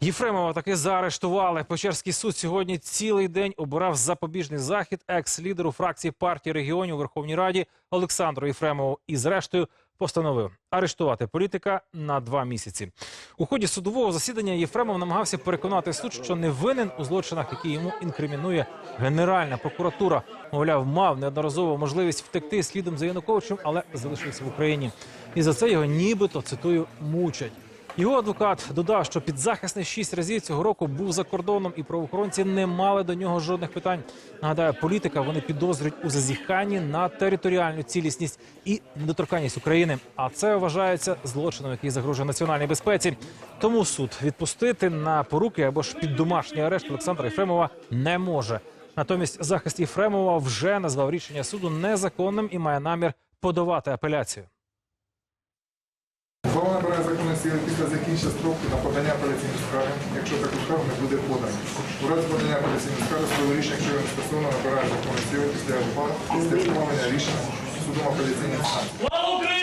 Єфремова таки заарештували. Печерський суд сьогодні цілий день обирав запобіжний захід екс-лідеру фракції партії регіонів у Верховній Раді Олександру Єфремову і, зрештою, постановив арештувати політика на два місяці. У ході судового засідання Єфремов намагався переконати суд, що не винен у злочинах, які йому інкримінує Генеральна прокуратура. Мовляв, мав неодноразово можливість втекти слідом за Януковичем, але залишився в Україні. І за це його нібито цитую мучать. Його адвокат додав, що підзахисний шість разів цього року був за кордоном, і правоохоронці не мали до нього жодних питань. Нагадаю, політика вони підозрюють у зазіханні на територіальну цілісність і недоторканність України. А це вважається злочином, який загрожує національній безпеці. Тому суд відпустити на поруки або ж під домашній арешт Олександра Єфремова не може. Натомість захист Єфремова вже назвав рішення суду незаконним і має намір подавати апеляцію. Сили після закінчення строку на подання апеляційної скарги, якщо таку скаргу не буде подано. У разі подання апеляційної скарги своє рішення, якщо він стосовно, набирає законної сили після ухвалення рішення судом апеляційної Україні!